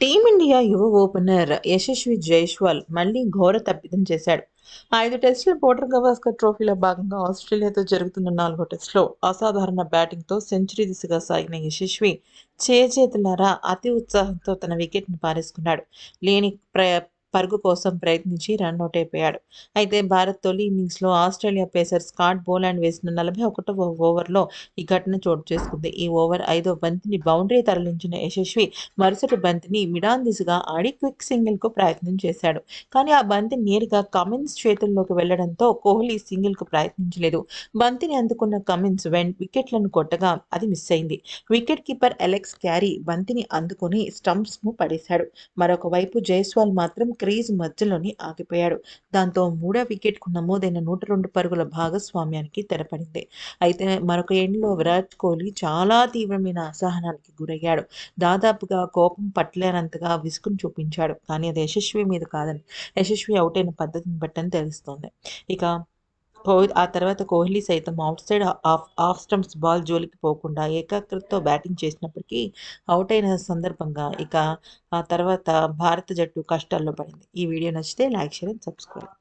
Team India యువ opener Yashasvi Jaiswal మళ్ళీ ఘోర తప్పిదం చేశాడు. ఐదు టెస్టుల పోటర్ గవాస్కర్ ట్రోఫీలో భాగంగా ఆస్ట్రేలియాతో జరుగుతున్న నాలుగో టెస్టులో అసాధారణ బ్యాటింగ్తో సెంచరీ దిశగా సాగిన యశస్వి చేజేతులారా అతి ఉత్సాహంతో తన వికెట్ను పారేసుకున్నాడు. లేని ప్ర పరుగు కోసం ప్రయత్నించి రన్అట్ అయిపోయాడు. అయితే భారత్ తొలి ఇన్నింగ్స్లో ఆస్ట్రేలియా పేసర్ స్కాట్ బోలాండ్ వేసిన నలభై ఒకటవ ఓవర్లో ఈ ఘటన చోటు చేసుకుంది. ఈ ఓవర్ ఐదో బంతిని బౌండరీ తరలించిన యశస్వి మరుసటి బంతిని మిడాన్ దిశగా ఆడి క్విక్ సింగిల్కు ప్రయత్నం చేశాడు. కానీ ఆ బంతి నేరుగా కమిన్స్ చేతుల్లోకి వెళ్ళడంతో కోహ్లీ సింగిల్కు ప్రయత్నించలేదు. బంతిని అందుకున్న కమిన్స్ వెన్ వికెట్లను కొట్టగా అది మిస్ అయింది. వికెట్ కీపర్ అలెక్స్ క్యారీ బంతిని అందుకుని స్టంప్స్ను పడేశాడు. మరొక వైపు జైస్వాల్ మాత్రం క్రీజ్ మధ్యలోనే ఆగిపోయాడు. దాంతో మూడో వికెట్కు నమోదైన నూట రెండు పరుగుల భాగస్వామ్యానికి తెరపడింది. అయితే మరొక ఎండ్లో విరాట్ కోహ్లీ చాలా తీవ్రమైన అసహనానికి గురయ్యాడు. దాదాపుగా కోపం పట్టలేనంతగా విసుగును చూపించాడు. కానీ అది యశస్వి మీద కాదని యశస్వి అవుట్ అయిన పద్ధతిని బట్టని తెలుస్తోంది. ఇక కోహ్లీ ఆ తర్వాత కోహ్లీ సైతం outside off off stumps ball జోలికి పోకుండా ఏకాగ్రతతో బ్యాటింగ్ చేసినప్పటికీ అవుట్ అయిన సందర్భంగా ఇక ఆ తర్వాత భారత జట్టు కష్టాల్లో పడింది. ఈ వీడియో నచ్చితే లైక్ షేర్ అండ్ సబ్స్క్రైబ్.